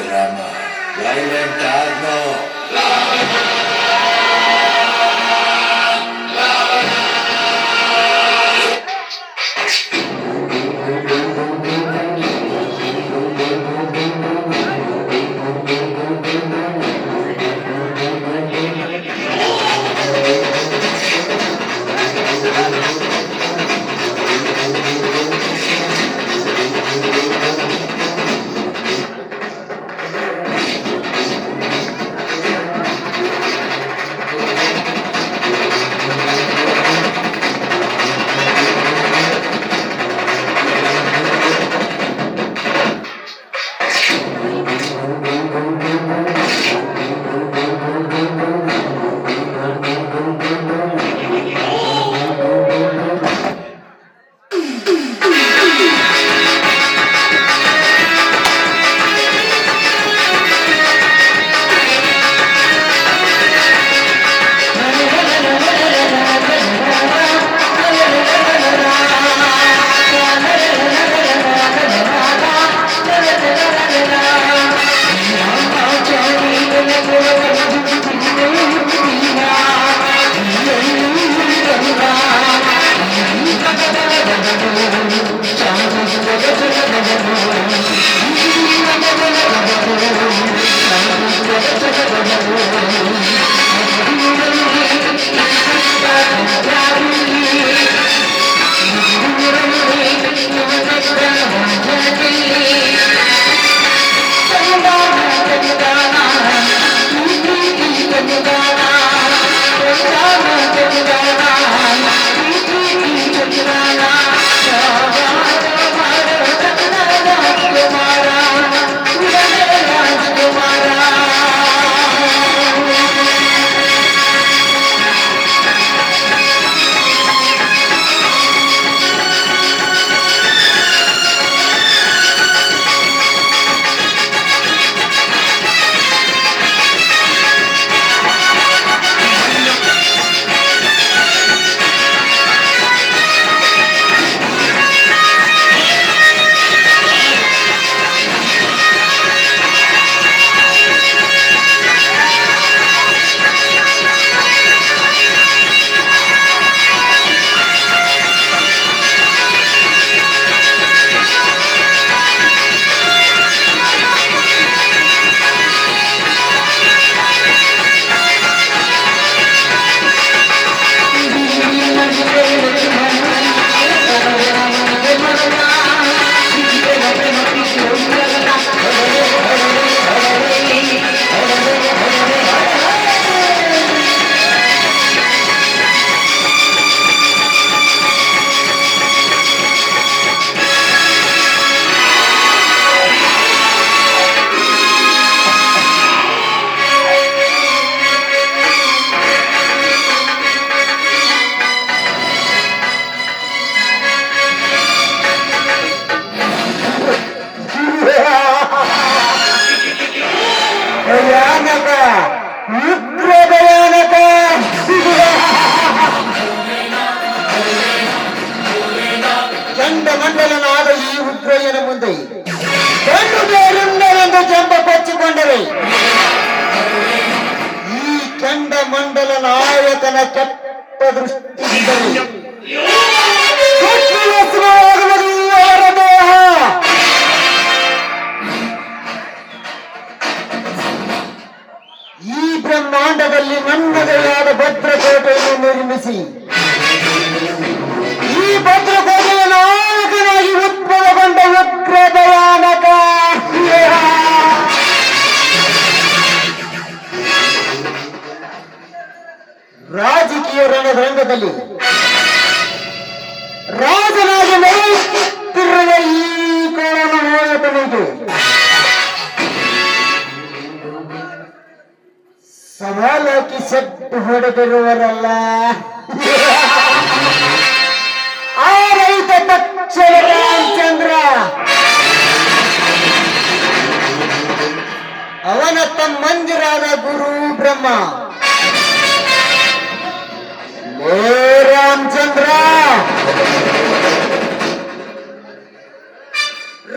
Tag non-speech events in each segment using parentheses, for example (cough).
programa. ¡Baila en Tazno! ಮುಂದೆ ಕಣ್ಣು ಬೇರುಂಡರೆಂದು ಜಂಬ ಕೊಚ್ಚಿಕೊಂಡರೆ. ಈ ಚಂಡಮಂಡಲ ನಾಯಕನ ಕೆಟ್ಟ ದೇಹ. ಈ ಬ್ರಹ್ಮಾಂಡದಲ್ಲಿ ನನ್ನದೆಯಾದ ಭದ್ರಕೋಟೆಯನ್ನು ನಿರ್ಮಿಸಿ. ಈ ಉದ್ಭವಗೊಂಡ ಉಗ್ರ ಭಯಾನಕ ರಾಜಕೀಯ ರಣರಂಗದಲ್ಲಿ ರಾಜನಾಗಿ ನಡೆಯುತ್ತಿರುವ ಈ ಕೋಣ ಹೋಗಬಹುದು ಸವಾಲಾಕಿ ಸೆಟ್ಟು ಹೊಡೆದಿರುವರಲ್ಲ. ಆ ಪಕ್ಷದ ರಾಮಚಂದ್ರ! ಅವನ ತಮ್ಮಂದಿರಾದ ಗುರು ಬ್ರಹ್ಮ. ಓ ರಾಮಚಂದ್ರ!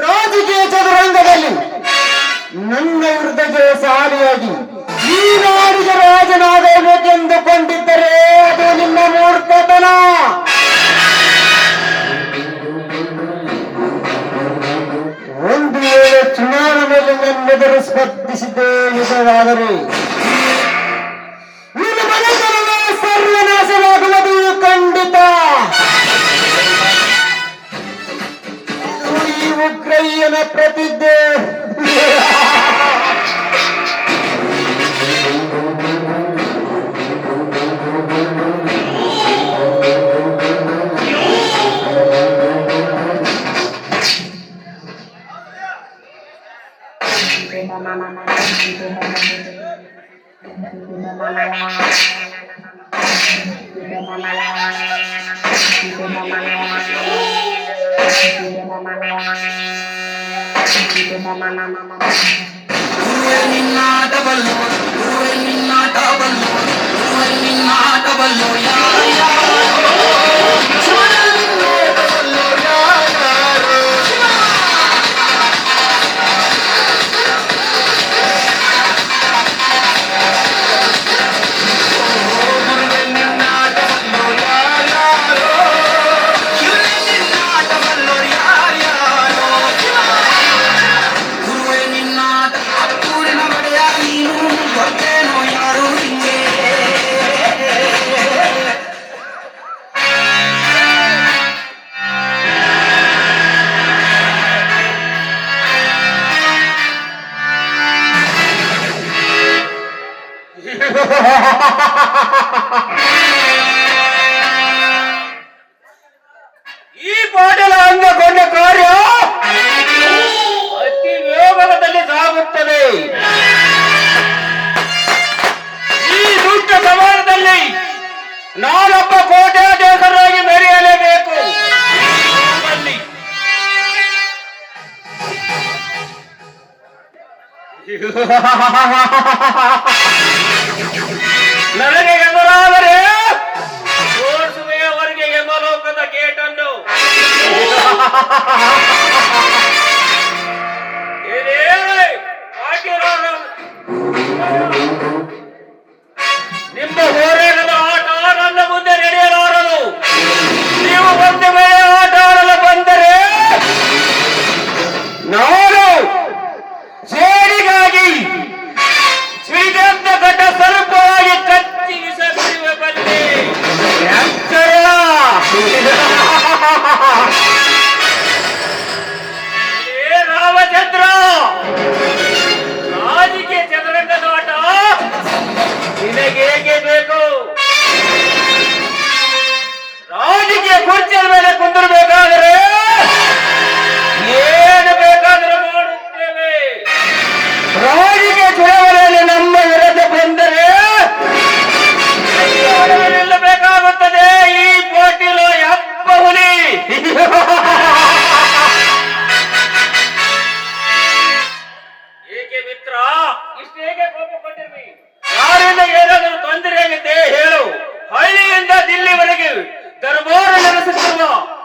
ರಾಜಕೀಯ ಚದುರಂಗದಲ್ಲಿ ನನ್ನ ವಿರುದ್ಧಗೆ ಸಾಲಿಯಾಗಿ ಈ ನಾಡಿಗೆ ರಾಜನಾಗಬೇಕೆಂದುಕೊಂಡಿದ್ದರೆ ನನ್ನೆದುರು ಸ್ಪರ್ಧಿಸಿದ್ದೇ ಮನೆತನವೇ ಸರ್ವನಾಶವಾಗುವುದು ಖಂಡಿತ. ಈ ಉಗ್ರಯ್ಯನ ಪ್ರತಿಜ್ಞೆ. মামা মামা Yeah. ನನಗೆ ಎದುರಾದರೆ ತೋರಿಸುವೆಯವರೆಗೆ ಯಮಲೋಕದ ಗೇಟನ್ನು.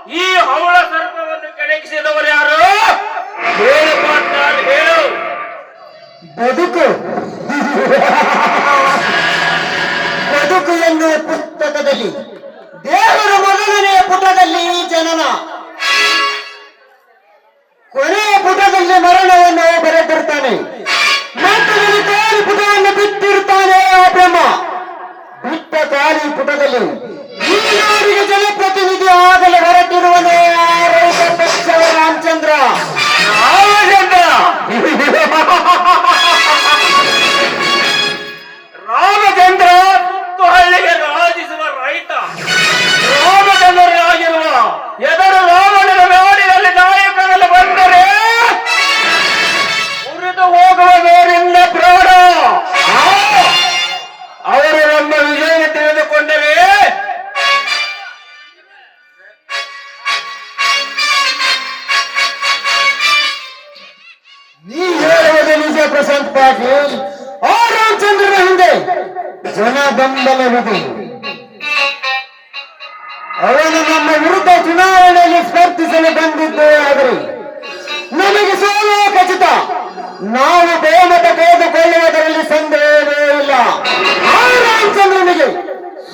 ಈ ಹವಳ ಸರ್ಪವನ್ನು ಕೆಣಕಿಸಿದವರು ಯಾರು? ಹೇಳು ಹೇಳು. ಬದುಕು. ಬದುಕು ಎನ್ನುವ ಪುಸ್ತಕದಲ್ಲಿ, ದೇವರ ಮೊದಲನೆಯ ಪುಟದಲ್ಲಿ ಜನನ. ಕೊನೆಯ ಪುಟದಲ್ಲಿ ಮರಣವನ್ನು ಬರೆದಿರ್ತಾನೆ. ಮತ್ತು ಖಾಲಿ ಪುಟವನ್ನು ಬಿಟ್ಟಿರ್ತಾನೆ ಆ ಬ್ರಹ್ಮ. ಬಿಟ್ಟ ತಾಲಿ ಪುಟದಲ್ಲಿ ನಾಡಿಗೆ ಜನಪ್ರತಿನಿಧಿ ಆಗಲು ಹೊರಟಿರುವನೇ ರಾಮಚಂದ್ರ. ರಾಮಚಂದ್ರ! (laughs) ರಾಮಚಂದ್ರ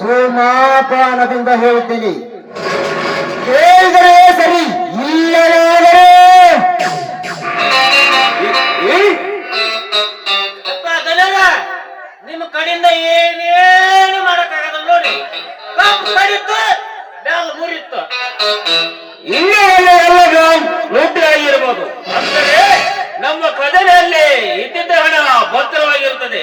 ಸೋಮಾಪಾನದಿಂದ ಹೇಳ್ತೀನಿ. ಕೇಳಿದರೆ ಸರಿ ಇಲ್ಲವಾದರೆ. ನಿಮ್ಮ ಕಡೆಯಿಂದ ಏನೇನು ಮಾಡಕ್ಕಾಗಲ್ಲ ನೋಡಿ. ಕಪ್ಪು ಕಡಿತು ಬ್ಯಾಲ್ ಮುರಿತು ಇನ್ನೂ ಒಳ್ಳೆ ಎಲ್ಲ ಲೂಟಿ ಆಗಿರ್ಬೋದು. ಅಂದರೆ ನಮ್ಮ ಖಜಾನೆಯಲ್ಲಿ ಇದ್ದಿದ್ದ ಹಣ ಭದ್ರವಾಗಿರುತ್ತದೆ.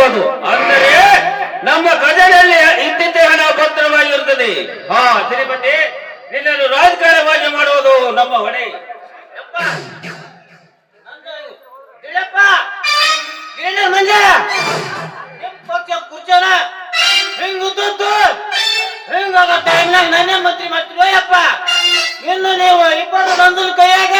ರೂಢಿಯಾಗಿರುವುದು ಅಂದರೆ ನಮ್ಮ ಖಜಾನೆಯಲ್ಲಿ ಇದ್ದಿದ್ದೇ ಹಣ ಭದ್ರವಾಗಿರುತ್ತದೆ. ಹಾ, ತಿರುಪತಿ, ನಿನ್ನನ್ನು ರಾಜಕಾರಣವಾಗಿ ಮಾಡುವುದು ನಮ್ಮ ಹೊಣೆ. ನಾನೇ ಮಂತ್ರಿ ಅಯ್ಯಪ್ಪ ಇನ್ನು ನೀವು ಇಬ್ಬರು ನಂದಲ್ ಕೈಯಾಗ.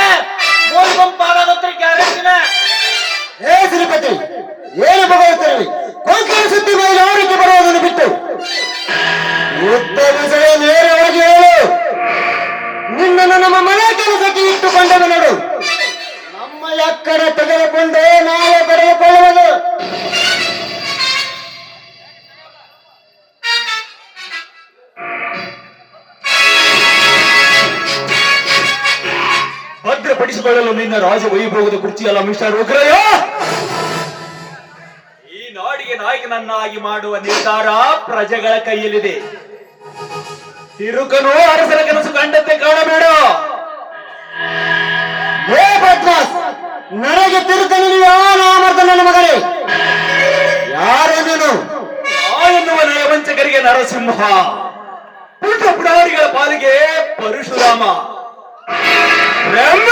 ವೈಭವದ ಕುರ್ಚಿಯಲ್ಲ ಮಿಸ್ಟರ್ ಉಗ್ರಯ್ಯ! ಈ ನಾಡಿಗೆ ನಾಯಕನನ್ನಾಗಿ ಮಾಡುವ ನಿರ್ಧಾರ ಪ್ರಜೆಗಳ ಕೈಯಲ್ಲಿದೆ. ತಿರುಕನು ಅರಸರ ಕನಸು ಕಂಡಂತೆ ಕಾಣಬೇಡ. ನನಗೆ ತಿರುಕನು ನಾಮರ್ದ ನನ್ನ ಮಗನೇ? ಯಾರು ನೀನು? ಎನ್ನುವ ನಯವಂಚಕರಿಗೆ ನರಸಿಂಹ ಪುಟ್ಟ ಪುಡಾರಿಗಳ ಪಾಲಿಗೆ ಪರಶುರಾಮ. ಬ್ರಹ್ಮ!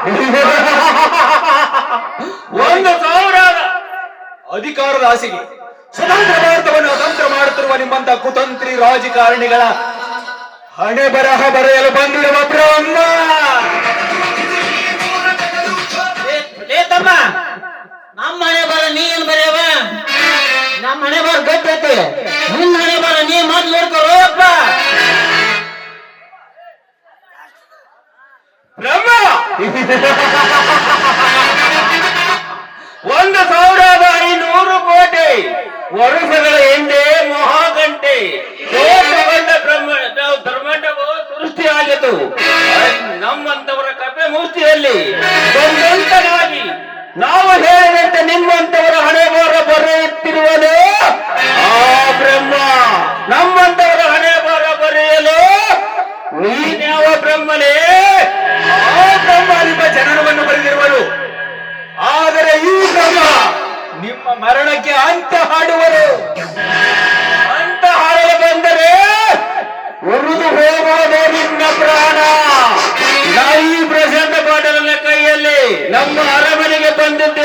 (laughs) ಒಂದು ಸಾವಿರ ಅಧಿಕಾರದ ಆಸೆಗೆ ಸ್ವತಂತ್ರ ಭಾರತವನ್ನು ಅತಂತ್ರ ಮಾಡುತ್ತಿರುವ ನಿಮ್ಮಂತ ಕುತಂತ್ರಿ ರಾಜಕಾರಣಿಗಳ ಹಣೆ ಬರಹ ಬರೆಯಲು ಬಂದಿರುವ ಬ್ರಹ್ಮ! ತಮ್ಮ ನಮ್ಮ ಹಣೆ ಬರ ನೀ ಏನ್ ಬರೆಯವ? ನಮ್ಮ ಹಣೆ ಬರ ಗಟ್ಟಿ ಐತಿ. ನಿನ್ನ ಹಣೆ ಬರ ನೀ ಮೊದ್ಲು ನೋಡ್ಕೊಳ್ಳೋಪ್ಪ ಬ್ರಹ್ಮ! (laughs) ಒಂದು ಸಾವಿರದ ಐನೂರು ಕೋಟಿ ವರುಷಗಳ ಹಿಂದೆ ಮಹಾಗಂಟೆ ಬ್ರಹ್ಮಾಂಡವು ಸೃಷ್ಟಿಯಾಗಿತ್ತು. ನಮ್ಮಂತವರ ಕಪೆ ಮೂರ್ತಿಯಲ್ಲಿ ಬಂದಂತನಾಗಿ ನಾವು ಹೇಳಿದಂತೆ ನಿಮ್ಮಂತವರ ಹಣೆ ಬರ ಬರೆಯುತ್ತಿರುವನು ಆ ಬ್ರಹ್ಮ. ನಮ್ಮಂತವರ ಹಣೆ ಬರ ಬರೆಯಲು ನೀನ್ಯಾವ ಬ್ರಹ್ಮನೇ? ಆ ಬ್ರಹ್ಮ ನಿಮ್ಮ ಜನನವನ್ನು ಬರೆದಿರುವರು ಆದರೆ ಈ ಬ್ರಹ್ಮ ನಿಮ್ಮ ಮರಣಕ್ಕೆ ಅಂತ ಹಾಡುವರು. ಅಂತ ಹಾಡಲು ಬಂದರೆ ಉರಿದು ಹೋಗುವುದೇ ಪ್ರಾಣ. ನಾ ಈ ಪ್ರಶಾಂತ ಪಾಟಲನ ಕೈಯಲ್ಲಿ ನಮ್ಮ ಅರಮನೆಗೆ ಬಂದಿದ್ದೇಕೆ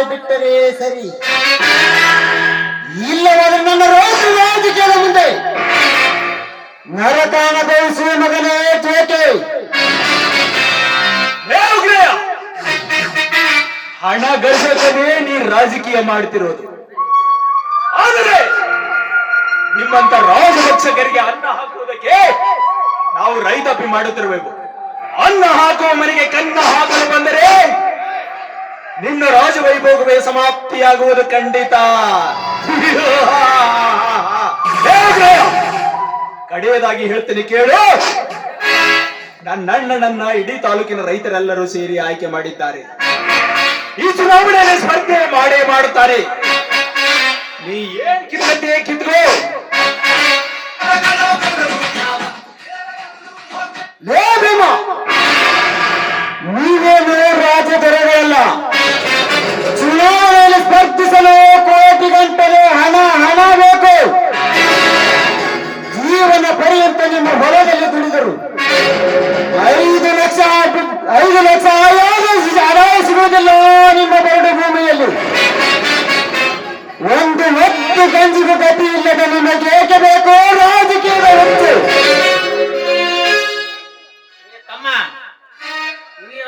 ಆಸೆ ಬಿಟ್ಟರೆ ಸರಿ. ಇಲ್ಲವಾದ್ರೆ ನನ್ನ ರೋಷ ಕೇಳ ಮುಂದೆ ನರಕಾನ ಬಯಸುವ ಮಗನೇ ಚೇಕೆ ಹಣ ಗಳಿಸೋದನ್ನೇ ನೀ ರಾಜಕೀಯ ಮಾಡ್ತಿರೋದು. ಆದರೆ ನಿಮ್ಮಂತ ರಾಜಭಕ್ಷಕರಿಗೆ ಅನ್ನ ಹಾಕುವುದಕ್ಕೆ ನಾವು ರೈತಾಪಿ ಮಾಡುತ್ತಿರಬೇಕು ಅನ್ನ ಹಾಕುವ ಮನೆಗೆ ಕನ್ನ ಹಾಕಲು ಬಂದರೆ ನಿನ್ನ ರಾಜವೈಭೋಗವೇ ಸಮಾಪ್ತಿಯಾಗುವುದು ಖಂಡಿತ. ಕಡೆಯದಾಗಿ ಹೇಳ್ತೀನಿ ಕೇಳು. ನನ್ನ ಅಣ್ಣನನ್ನ ಇಡೀ ತಾಲೂಕಿನ ರೈತರೆಲ್ಲರೂ ಸೇರಿ ಆಯ್ಕೆ ಮಾಡಿದ್ದಾರೆ. ಈ ಚುನಾವಣೆಯಲ್ಲಿ ಸ್ಪರ್ಧೆ ಮಾಡೇ ಮಾಡುತ್ತಾರೆ. ನೀ ಏನ್ ಕಿತ್ತಂತೆ ಕಿತ್ತು ಲೇ ರಾಜ ನೀವೇನು ರಾಜದೊರೆಗಳಲ್ಲ ಚುನಾವಣೆಯಲ್ಲಿ ಸ್ಪರ್ಧಿಸಲು ಕೋಟಿ ಗಂಟಲೆ ಹಣ ಹಣ ಬೇಕು. ಜೀವನ ಪರ್ಯಂತ ನಿಮ್ಮ ಹೊಲದಲ್ಲಿ ದುಡಿದರು. ಐದು ಲಕ್ಷ ಐದು ಲಕ್ಷ ಆದಾಯ ಸಿಗುವುದಿಲ್ಲ ನಿಮ್ಮ ಬರಡು ಭೂಮಿಯಲ್ಲಿ. ಒಂದು ಹೊತ್ತು ಗಂಜಿಗೂ ಗತಿ ಇಲ್ಲದೆ ನಿಮಗೆ ಏಕೆ ಬೇಕು? ರಾಜಕೀಯದ ಹೊತ್ತು. ಏ ತಮ್ಮ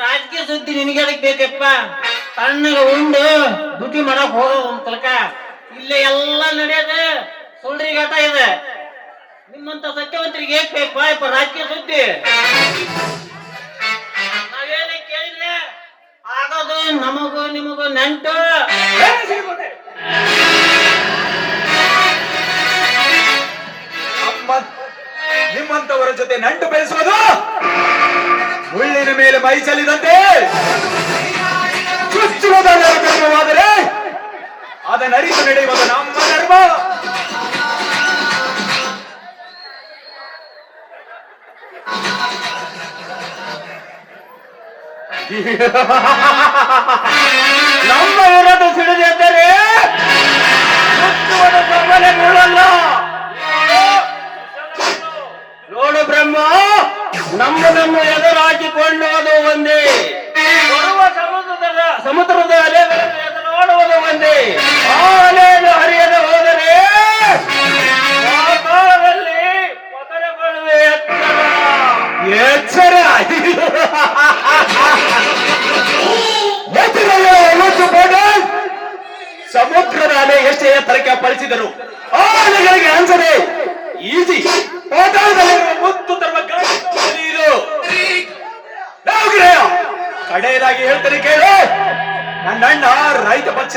ರಾಜಕೀಯ ಸುದ್ದಿ ನಿನಗೆ ಅದಕ್ಕೆ ಬೇಕಪ್ಪ? ತಣ್ಣಗೆ ಉಂಡು ದುಡ್ಡಿ ಮಾಡಕ್ ಹೋಗೋ ಒಂದ್ ತಲಕ. ಇಲ್ಲೇ ಎಲ್ಲ ನಡೆಯೋದು ಸುಳ್ಳಿಗಾಟ ಇದೆ. ನಿಮ್ಮಂತ ಸತ್ಯವಂತರಿಗೆ ಏಕ್ ಬೇಕು? ಇಪ್ಪ, ರಾಜಕೀಯ ಸುದ್ದಿ. ನಾವೇನ ಕೇಳಿದ್ರೆ ಆಗೋದು ನಮಗೂ ನಿಮಗೂ ನೆಂಟು. ನಮ್ಮ ನಿಮ್ಮಂತವರ ಜೊತೆ ನಂಟು ಬೆಳೆಸೋದು ಮುಳ್ಳಿನ ಮೇಲೆ ಮೈ ಚೆಲ್ಲಿದಂತೆ. ಚುಚ್ಚುವುದರ ಧರ್ಮವಾದರೆ ಅದನ್ನರಿತು ನಡೆಯುವುದು ನಮ್ಮ ಧರ್ಮ. ನಮ್ಮ ಇರೋದು ಸಿಡಿದೆಂದರೆ ಸುತ್ತುವುದು ಸಬಲೆ ಬೀಳಲ್ಲ ನೋಡು ಬ್ರಹ್ಮ ಎದುರಾಗಿಕೊಂಡು ಅದು ಒಂದೇ. ಬರುವ ಸಮುದ್ರದ ಸಮುದ್ರದ ಅಲೆಗಳನ್ನು ಒಂದೇ. ಆ ಅಲೆಯನ್ನು ಹರಿಯದೆ ಹೋದರೆ ಪತನಗೊಳ್ಳುವೆ ಎಚ್ಚರ. ಎಚ್ಚರ. ಸಮುದ್ರದ ಅಲೆ ಎಷ್ಟೇ ಎತ್ತರಕ್ಕೆ ಅಪ್ಪಳಿಸಿದರು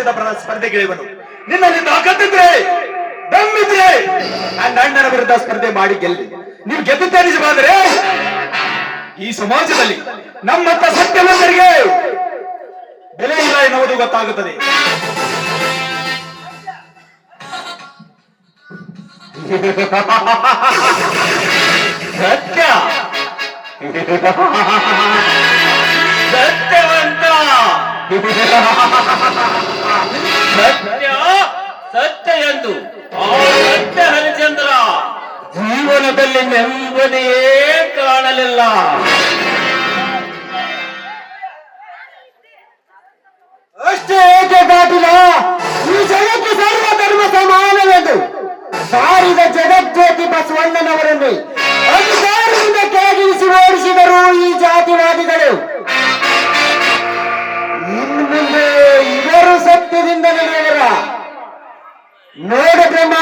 ಪಕ್ಷದ ಸ್ಪರ್ಧೆ ಸ್ಪರ್ಧೆಗಿಳಿವನು ನಿನ್ನಲ್ಲಿ ತಾಕತ್ತಿದ್ರೆ ದಮ್ಮಿದ್ರೆ ನನ್ನ ಅಣ್ಣನ ವಿರುದ್ಧ ಸ್ಪರ್ಧೆ ಮಾಡಿ ಗೆಲ್ಲಿ. ನೀವು ಗೆದ್ದುತ್ತೆ ನಿಜವಾದ್ರೆ, ಈ ಸಮಾಜದಲ್ಲಿ ನಮ್ಮ ಸತ್ಯವಂತರಿಗೆ ಬೆಲೆ ಇಲ್ಲ ಎನ್ನುವುದು ಗೊತ್ತಾಗುತ್ತದೆ. ಸತ್ಯ. ಸತ್ಯವಂತ. ಸತ್ಯ ಸತ್ಯ ಎಂದು. ಸತ್ಯ ಹರಿಚಂದ್ರ ಜೀವನದಲ್ಲಿ ನೆಮ್ಮದಿಯೇ ಕಾಣಲಿಲ್ಲ. ಅಷ್ಟೇ ಏಕೆ ದಾಟಿಲ್ಲ ಈ ಜಗತ್ತು ಸರ್ವ ಧರ್ಮ ಸಮಾನವೆಂದು. ಸಾರಿದ ಜಗಜ್ಯೋತಿ ಬಸವಣ್ಣನವರನ್ನು ಅಧಿಕಾರದಿಂದ ಕೆಳಗಿಳಿಸಿ ಓಡಿಸಿದರು ಈ ಜಾತಿವಾದಿಗಳು. ನೋಡು ಬ್ರಹ್ಮ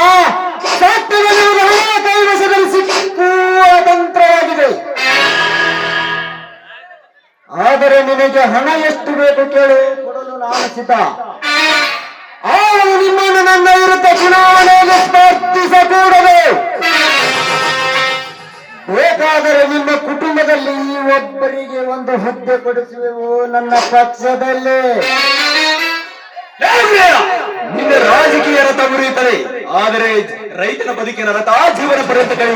ಕೈವಶದಲ್ಲಿ ಸಿಕ್ಕುವ ತಂತ್ರವಾಗಿದೆ. ಆದರೆ ನಿನಗೆ ಹಣ ಎಷ್ಟು ಬೇಕು ಕೇಳು, ಕೊಡಲು ನಾನು ಸಿದ್ಧ. ಅವನು ನಿಮ್ಮನ್ನು ನನ್ನ ವಿರುದ್ಧ ಚುನಾವಣೆಯಲ್ಲಿ ಸ್ಪರ್ಧಿಸಕೂಡದು ಬೇಕಾದರೆ ನಿಮ್ಮ ಕುಟುಂಬದಲ್ಲಿ ಒಬ್ಬರಿಗೆ ಒಂದು ಹುದ್ದೆ ಕೊಡಿಸುವೆವು ನನ್ನ ಪಕ್ಷದಲ್ಲಿ. ನಿನ್ನ ರಾಜಕೀಯ ರಥ ಮುರಿಯುತ್ತದೆ. ಆದರೆ ರೈತನ ಬದುಕಿನ ರಥ ಜೀವನ ಪರ್ಯಂತ ಕೈ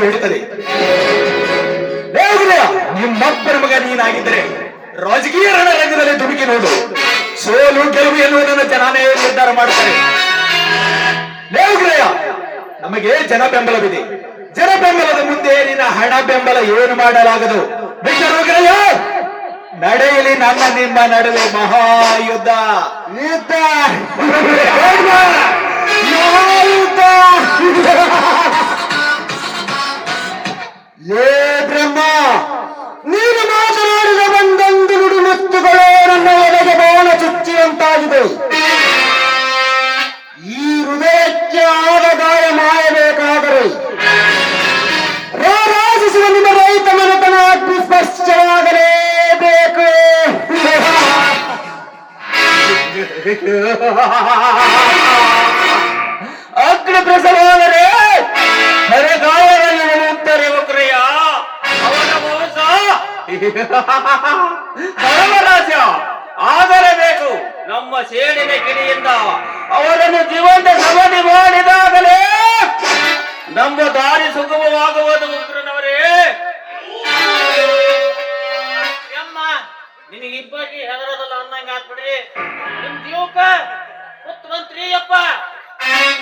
ನಿಮ್ಮ ನಿಮ್ಮಪ್ಪನ ಮಗ ನೀನಾಗಿದ್ದರೆ ರಾಜಕೀಯ ರಣರಂಗದಲ್ಲಿ ದುಡುಕಿ ನೋಡು. ಸೋಲು ಗೆಲುವು ಎನ್ನುವುದನ್ನು ಜನಾನೇ ನಿರ್ಧಾರ ಮಾಡುತ್ತಾರೆ ಲೇವರೇ, ನಮಗೆ ಜನ ಬೆಂಬಲವಿದೆ. ಜನ ಬೆಂಬಲದ ಮುಂದೆ ನಿನ್ನ ಹಣ ಬೆಂಬಲ ಏನು ಮಾಡಲಾಗದು? ನಡೆಯಲಿ ನನ್ನ ನಿಮ್ಮ ನಡುವೆ ಮಹಾಯುದ್ಧ. ಯುದ್ಧ! ಮಹಾಯುದ್ಧ! ಲೇ ಬ್ರಹ್ಮ ನೀನು ಮಾತನಾಡಿದ ಒಂದೊಂದು ನುಡಿ ಮುತ್ತುಗಳು ನನ್ನ ಎಲೆಗೆ ಬಾಣ ಚುಚ್ಚಿದಂತಾಗಿದೆ ಈ ಹೃದಯಕ್ಕೆ ಆದ ಸ್ಪರ್ಶವಾಗಲೇಬೇಕು ಅಗ್ನಿ ಪ್ರಸವಾದರೆ ನರಗಾವರಲ್ಲಿ ಉಳಿಯುತ್ತಾರೆ ಒಕ್ರಯ್ಯ ಅವನ ಮೋಸ. ಸರ್ವರಾಜ ಆದರೆ ಬೇಕು ನಮ್ಮ ಸೇಡಿನ ಕಿಡಿಯಿಂದ ಅವರನ್ನು ಜೀವಂತ ಸಮಾಧಿ ಮಾಡಿದಾಗಲೇ ನಮ್ಮ ದಾರಿ ಸುಗಮವಾಗುವುದು ಉಗ್ರನವರೇ ನಿನಗೆ ಇಬ್ಬಾಗಿ ಹೆದರದಲ್ಲ ಅನ್ನಂಗ ಆತ್ಬಿಡ್ರಿ ನಿಮ್ ಜೀವಕ್ಕ ಮುಖ್ಯಮಂತ್ರಿ ಮಂತ್ರಿ ಅಪ್ಪ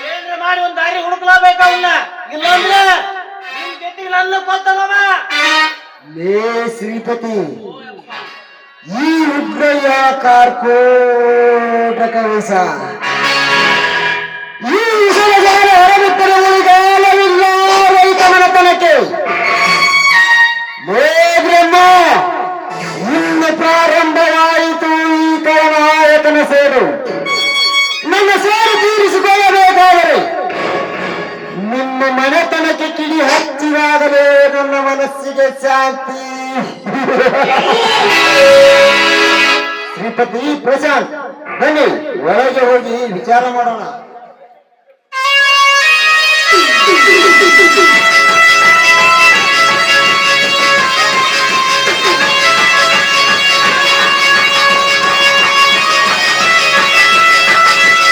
ಏನ್ರ ಮಾಡಿ ಒಂದ್ ದಾರಿ ಹುಡುಕ್ಲಾಬೇಕ ಅವನ್ನ ಇಲ್ಲಾಂದ್ರೆ ನಿಮ್ ಜೊತೆಗೆ ನನ್ನ ಗೊತ್ತಲ್ಲವ ಲೇ ಶ್ರೀಪತಿ, ಈ ಉಗ್ರಯ್ಯ ಕಾರ್ಕೋಟಕ ಈ ಕಿಡಿ ನನ್ನ ಮನಸ್ಸಿಗೆ ಶಾಂತಿ. ಶ್ರೀಪತಿ ಪ್ರಶಾಂತ್ ಬನ್ನಿ ಒಳಗೆ ಹೋಗಿ ವಿಚಾರ ಮಾಡೋಣ.